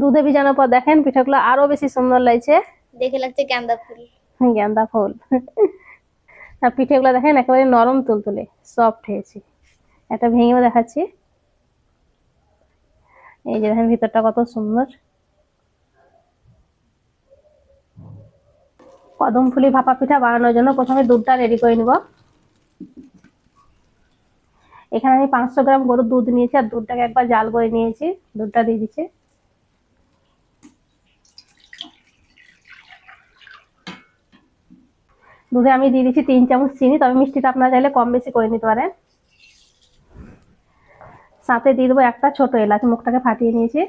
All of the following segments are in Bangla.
দুধে ভিজানোর পর দেখেন পিঠাগুলো আরও বেশি সুন্দর লাগছে। দেখে লাগছে গাঁদা ফুল। গেন্দা ফুল। আর পিঠেগুলো দেখেন একেবারে নরম তুলতুলে সফট হয়েছে। একটা ভেঙেও দেখাচ্ছি। এই যে দেখেন ভিতরটা কত সুন্দর। কদম ফুলি ভাপা পিঠা বানানোর জন্য প্রথমে দুধটা রেডি করে নিব। এখানে আমি পাঁচশো গ্রাম গরুর দুধ নিয়েছি আর দুধটাকে একবার জাল করে নিয়েছি। দুধটা দিয়ে দিচ্ছি। দুধে আমি দিয়ে দিচ্ছি তিন চামচ চিনি, তবে মিষ্টিটা আপনারা চাইলে কম বেশি করে নিতে পারেন। সাথে দিয়ে দেবো একটা ছোট এলাচ, মুখটাকে ফাটিয়ে নিয়েছি।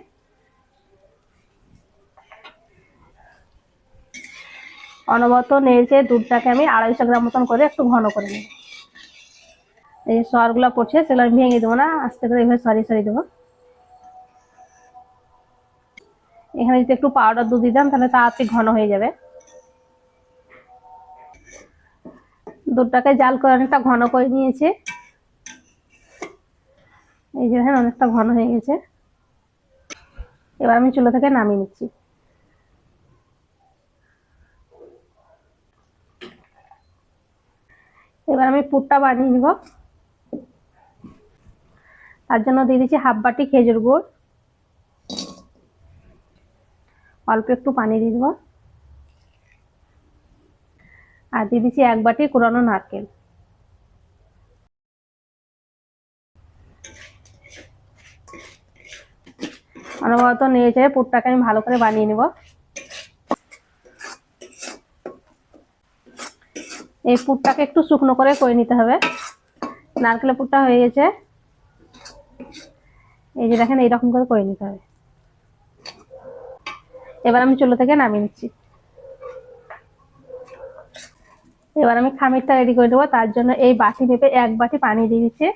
অনবরত নেড়েছে দুধটাকে আমি আড়াইশো গ্রাম মতন করে একটু ঘন করে নেব। এই যে সরগুলো পড়ছে, সেগুলো আমি ভেঙে দেবো না, আস্তে করে এইভাবে সরিয়ে সরিয়ে দেবো। এখানে যদি একটু পাউডার দুধ দিতাম, তাহলে তাড়াতাড়ি ঘন হয়ে যাবে। দুধটাকে জাল করে অনেকটা ঘন করে নিয়েছে। এই যে দেখেন, অনেকটা ঘন হয়ে গেছে। এবার আমি চুলো থেকে নামিয়ে নিচ্ছি। এবার আমি পুরটা বানিয়ে নিব। তার জন্য দিয়ে দিচ্ছি হাফ বাটি খেজুর গুড়। অল্প একটু পানি দিয়ে দেবো আর দিয়ে দিচ্ছি এক বাটি কুড়ানো নারকেল। অনবরত নিয়ে চেয়ে পুরটাকে আমি ভালো করে বানিয়ে নেব। এই পুরটাকে একটু শুকনো করে করে নিতে হবে। নারকেলের পুরটা হয়ে গেছে। এই যে দেখেন, এইরকম করে করে নিতে হবে। এবার আমি চুলো থেকে নামিয়ে নিচ্ছি। এবার আমি খামিরটা রেডি করে দেবো তার জন্য এই বাটি মেপে এক বাটি পানি দিয়ে দিচ্ছি।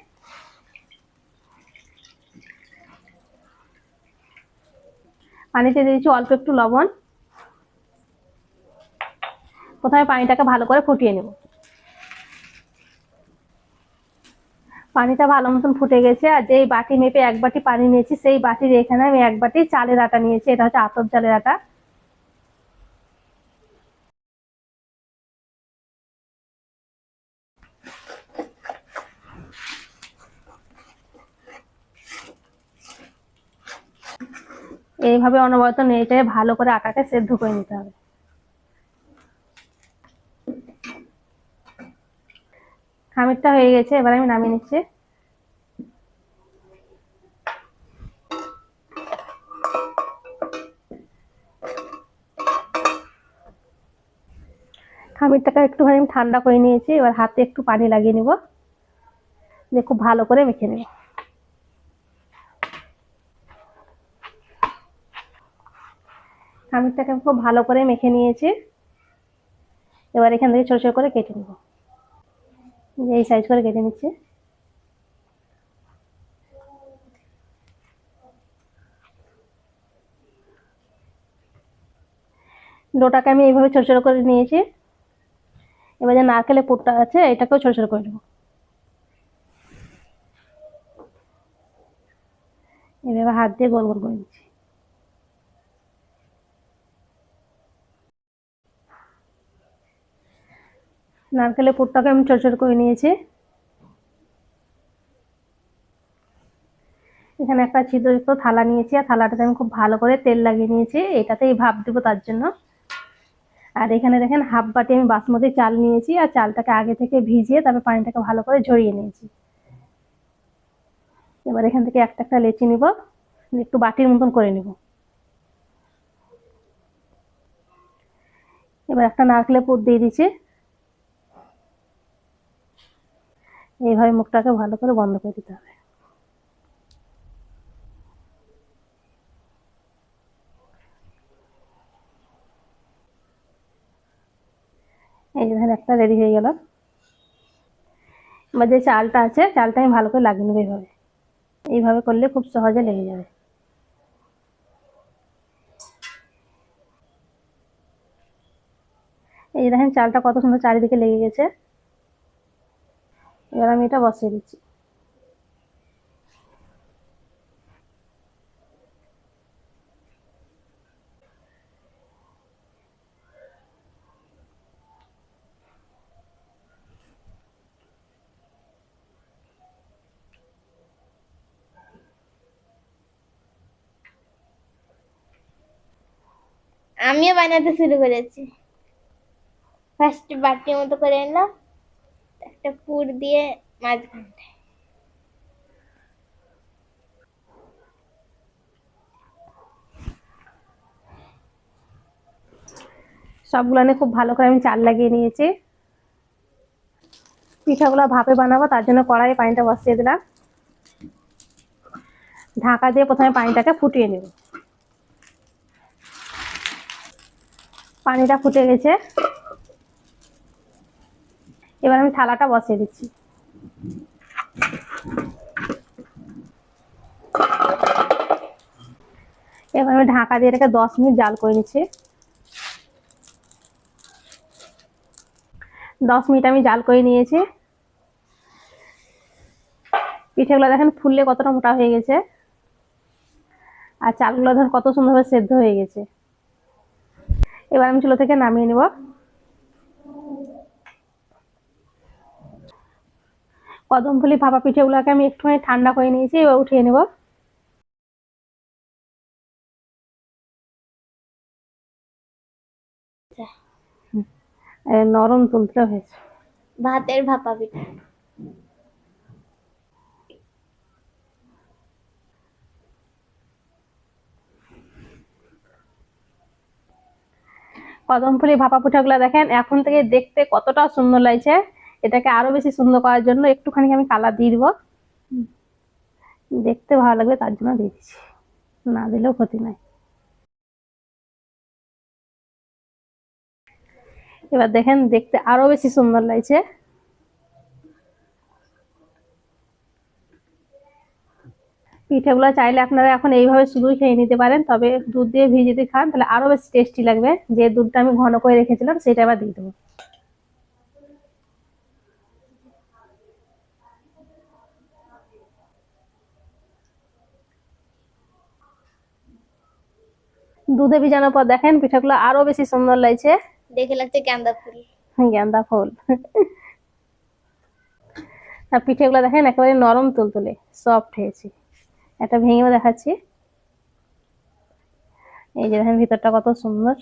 পানিতে দিয়ে অল্প একটু লবণ। প্রথমে পানিটাকে ভালো করে ফুটিয়ে নেব। পানিটা ভালো মতন ফুটে গেছে আর যেই বাটি মেপে এক বাটি পানি নিয়েছি, সেই বাটির এখানে আমি এক বাটি চালের আটা নিয়েছি। এটা হচ্ছে আতপ চালের আটা। এইভাবে অনবরত নেড়ে ভালো করে আটাকে সেদ্ধ করে নিতে হবে। খামিরটা হয়ে গেছে, এবার আমি নামিয়ে নিচ্ছি। খামিরটাকে একটুখানি ঠান্ডা করে নিয়েছি, এবার হাতে একটু পানি লাগিয়ে নিব। দিয়ে খুব ভালো করে মেখে নেব। খামিরটাকে খুব ভালো করে মেখে নিয়েছি। এবার এখান থেকে ছোট ছোট করে কেটে নেব। এই সাইজ করে কেটে নিচ্ছি। ডোটাকে আমি এইভাবে ছোট ছোট করে নিয়েছি। এবার যে নারকেলের পুরটা আছে, এটাকেও ছোট ছোট করে নেব। এভাবে হাত দিয়ে গোল গোল করে নিচ্ছি। নারকেলের পুরটাকে আমি ছোট করে নিয়েছি। এখানে একটা ছিদ্রযুক্ত থালা নিয়েছি, আর থালাটাতে আমি খুব ভালো করে তেল লাগিয়ে নিয়েছি। এটাতেই ভাপ দেবো তার জন্য। আর এখানে দেখেন হাফ বাটি আমি বাসমতি চাল নিয়েছি, আর চালটাকে আগে থেকে ভিজিয়ে তারপর পানিটাকে ভালো করে ঝরিয়ে নিয়েছি। এবার এখান থেকে একটা একটা লেচি নিব, একটু বাটির মতন করে নিব। এবার একটা নারকেলের পুর দিয়ে দিচ্ছি। এইভাবে মুখটাকে ভালো করে বন্ধ করে দিতে হবে। এই যে একটা রেডি হয়ে গেল। এবার যে চালটা আছে, চালটা আমি ভালো করে লাগিয়ে নেব এইভাবে। এইভাবে করলে খুব সহজে লেগে যাবে। এই দেখেন, চালটা কত সুন্দর চারিদিকে লেগে গেছে। এবার আমি এটা বসিয়ে দিচ্ছি। আমিও বানাতে শুরু করেছি। ফার্স্ট বাটির মতো করে এলাম। একটা পুর দিয়ে মাঝখানটায় সবগুলো নিয়ে খুব ভালো করে আমি চাল লাগিয়ে নিয়েছি। পিঠাগুলো ভাপে বানাবো, তার জন্য কড়াইয়ে পানিটা বসিয়ে দিলাম। ঢাকা দিয়ে প্রথমে পানিটাকে ফুটিয়ে নেব। পানিটা ফুটে গেছে। এবার আমি থালাটা বসিয়ে দিচ্ছি। এবার আমি ঢাকা দিয়ে রেখে দশ মিনিট জাল করে নিচ্ছি। দশ মিনিট আমি জাল করে নিয়েছি। পিঠেগুলো দেখেন ফুললে কতটা মোটা হয়ে গেছে। আর চালগুলো ধর কত সুন্দরভাবে সেদ্ধ হয়ে গেছে। এবার আমি চুলো থেকে নামিয়ে নেব। কদমফুলি ভাপা পিঠেগুলোকে আমি একটুখানি ঠান্ডা করে নিয়েছি এবার উঠিয়ে নেব। নরম তুলতুলে হয়েছে। ভাতের ভাপা পিঠা। কদমফুলি ভাপা পিঠাগুলো দেখেন এখন থেকে দেখতে কতটা সুন্দর লাগছে। এটাকে আরও বেশি সুন্দর করার জন্য একটুখানি আমি কালার দিয়ে দিব। দেখতে ভালো লাগবে তার জন্য দিয়ে দিচ্ছি। না দিলেও ক্ষতি নাই। এবার দেখেন দেখতে আরও বেশি সুন্দর লাগছে। পিঠেগুলো চাইলে আপনারা এখন এইভাবে শুধুই খেয়ে নিতে পারেন, তবে দুধ দিয়ে ভিজিয়ে খান তাহলে আরও বেশি টেস্টি লাগবে। যে দুধটা আমি ঘন করে রেখেছিলাম সেটা আবার দিয়ে দেবো। দুধে ভিজানোর পর দেখেন পিঠাগুলো আরও বেশি সুন্দর লাগছে। দেখে লাগছে গ্যান্দা ফুল। গেন্দা ফুল। আর পিঠেগুলো দেখেন একেবারে নরম তুলতুলে সফট হয়েছে। একটা ভেঙেও দেখাচ্ছি। এই যে দেখেন ভিতরটা কত সুন্দর।